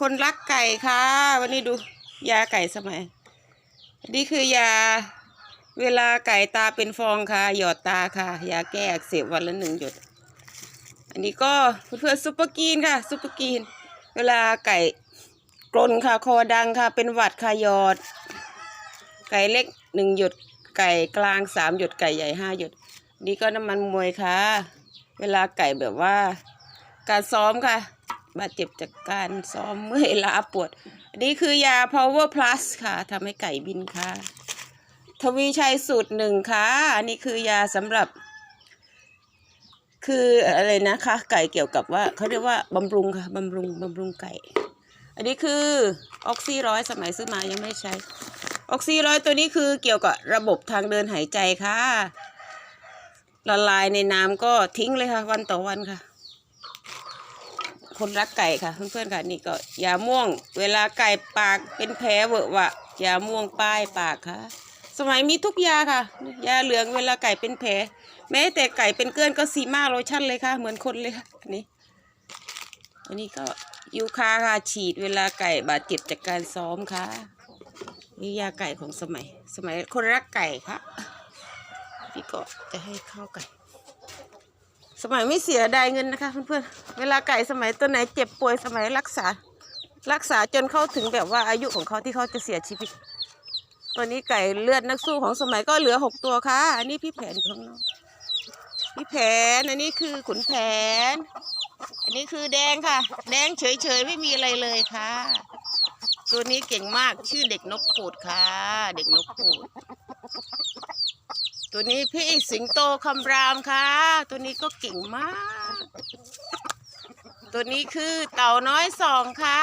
คนรักไก่ค่ะ วันนี้ดูยาไก่สมัย นี่คือยาเวลาไก่ตาเป็นฟองค่ะ หยอดตาค่ะ ยาแก้อักเสบวันละหนึ่งหยด อันนี้ก็เพื่อนๆซุปเปอร์กีนค่ะซุปเปอร์กีน เวลาไก่กรนค่ะ คอดังค่ะ เป็นหวัดค่ะหยอด ไก่เล็กหนึ่งหยด ไก่กลางสามหยด ไก่ใหญ่ห้าหยด นี่ก็น้ำมันมวยค่ะ เวลาไก่แบบว่า การซ้อมค่ะ บาดเจ็บจากการซ้อมเมื่อยล้าปวด อันนี้คือยา power plus ค่ะทำให้ไก่บินค่ะ ทวีชัยสูตรหนึ่งค่ะ อันนี้คือยาสำหรับ คืออะไรนะคะ ไก่เกี่ยวกับว่าเขาเรียกว่าบำรุงค่ะบำรุงบำรุงไก่ อันนี้คือออกซิร้อยสมัยซื้อมายังไม่ใช้ ออกซิร้อยตัวนี้คือเกี่ยวกับระบบทางเดินหายใจค่ะ ละลายในน้ำก็ทิ้งเลยค่ะ วันต่อวันค่ะ คนรักไก่ค่ะ เพื่อนๆค่ะนี่ก็ยาม่วง เวลาไก่ปากเป็นแผลเวอะวะยาม่วงป้ายปากค่ะ สมัยมีทุกยาค่ะ ยาเหลืองเวลาไก่เป็นแผลแม้แต่ไก่เป็นเกลือนก็ซีมาโลชั่นเลยค่ะ เหมือนคนเลยค่ะอันนี้ อันนี้ก็ยูคาค่ะฉีดเวลาไก่บาดเจ็บจากการซ้อมค่ะนี่ยาไก่ของสมัย สมัยคนรักไก่ค่ะพี่ก็จะให้ข้าวไก่ สมัยไม่เสียดายเงินนะคะเพื่อนๆ เวลาไก่สมัยตัวไหนเจ็บป่วยสมัยรักษา รักษาจนเข้าถึงแบบว่าอายุของเขาที่เขาจะเสียชีวิต ตัวนี้ไก่เลือดนักสู้ของสมัยก็เหลือหกตัวค่ะ อันนี้พี่แผนของน้องพี่แผน อันนี้คือขุนแผน อันนี้คือแดงค่ะ แดงเฉยๆไม่มีอะไรเลยค่ะ ตัวนี้เก่งมากชื่อเด็กนกปูดค่ะ เด็กนกปูด ตัวนี้พี่สิงโตคำรามค่ะ ตัวนี้ก็เก่งมาก ตัวนี้คือเต่าน้อยสองค่ะ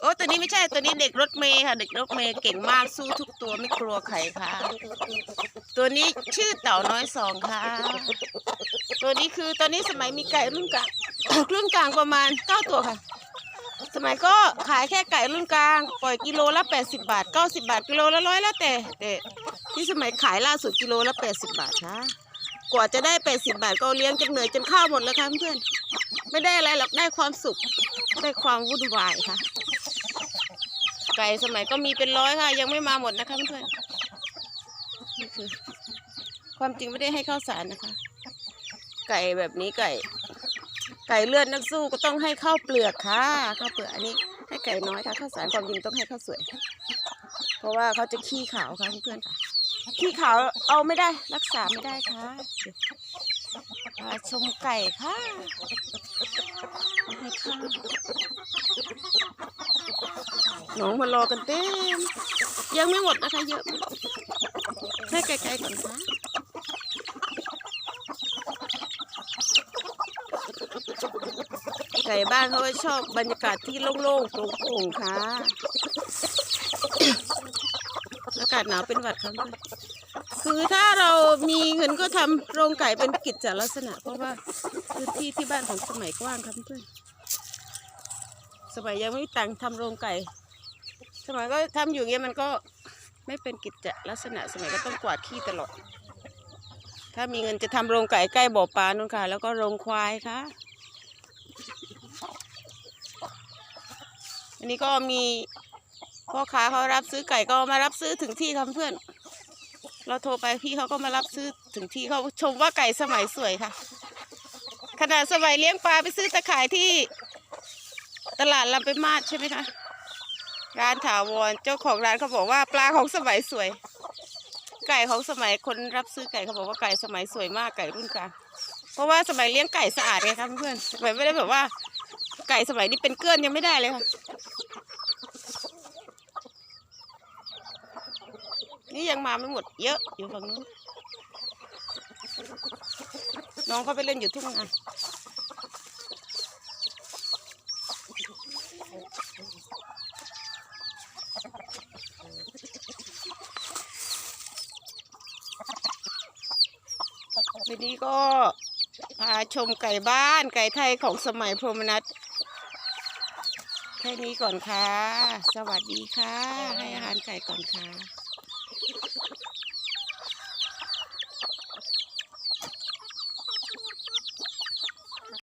โอ้ตัวนี้ไม่ใช่ตัวนี้เด็กรถเมย์ค่ะ เด็กรถเมย์เก่งมากสู้ทุกตัวไม่กลัวใครค่ะ ตัวนี้ชื่อเต่าน้อยสองค่ะ ตัวนี้คือตอนนี้สมัยมีไก่รุ่นกลางรุ่นกลางประมาณเก้าตัวค่ะ สมัยก็ขายแค่ไก่รุ่นกลาง ปล่อยกิโลละ 80 บาท 90 บาท กิโลละร้อยแล้วแต่แต่ที่สมัยขายล่าสุดกิโลละ 80 บาทค่ะกว่าจะได้ 80 บาทก็เลี้ยงจนเหนื่อยจนข้าวหมดแล้วค่ะเพื่อนไม่ได้อะไรหรอกได้ความสุขได้ความวุ่นวายค่ะ ไก่สมัยก็มีเป็นร้อยค่ะ ยังไม่มาหมดนะคะเพื่อนนี่คือ ความจริงไม่ได้ให้ข้าวสารนะคะ ไก่แบบนี้ไก่ ไก่เลือดนักสู้ก็ต้องให้ข้าวเปลือกค่ะข้าวเปลือกอันนี้ให้ไก่น้อยค่ะข้าวสารความจริงต้องให้ข้าวสวย เพราะว่าเขาจะขี้ขาวค่ะเพื่อนๆค่ะ ขี้ขาวเอาไม่ได้รักษาไม่ได้ค่ะพาชมไก่ค่ะให้ข้าวน้องมารอกันเต็มยังไม่หมดนะคะเยอะให้ไกลๆก่อนค่ะ ไก่บ้านเขาชอบบรรยากาศที่โล่งๆโปร่งๆค่ะ อากาศหนาวเป็นหวัดครับคือถ้าเรามีเงินก็ทำโรงไก่เป็นกิจลักษณะ เพราะว่าพื้นที่ที่บ้านของสมัยกว้างครับเพื่อนสมัยยังไม่มีตังค์ทำโรงไก่ สมัยก็ทำอยู่เงี้ยมันก็ไม่เป็นกิจลักษณะ สมัยก็ต้องกวาดขี้ตลอด ถ้ามีเงินจะทำโรงไก่ใกล้บ่อปลานู่นค่ะ แล้วก็โรงควายค่ะ อันนี้ก็มีพ่อค้าเขารับซื้อไก่ก็มารับซื้อถึงที่ครับเพื่อน เราโทรไปพี่เขาก็มารับซื้อถึงที่เขาชมว่าไก่สมัยสวยค่ะ ขนาดสมัยเลี้ยงปลาไปซื้อตะข่ายที่ตลาดลำไปมาดใช่ไหมคะ ร้านถาวรเจ้าของร้านเขาบอกว่าปลาของสมัยสวย ไก่ของสมัยคนรับซื้อไก่เขาบอกว่าไก่สมัยสวยมากไก่รุ่นกลางเพราะว่าสมัยเลี้ยงไก่สะอาดไงครับเพื่อนสมัยไม่ได้แบบว่า ไก่สมัยนี้เป็นเกลือนยังไม่ได้เลยค่ะ นี่ยังมาไม่หมดเยอะอยู่ฝั่งนู้น น้องเขาไปเล่นอยู่ทุ่งนาวันนี้ก็พาชมไก่บ้านไก่ไทยของสมัยพรมนัท แค่นี้ก่อนค่ะ สวัสดีค่ะ ให้อาหารไก่ก่อนค่ะ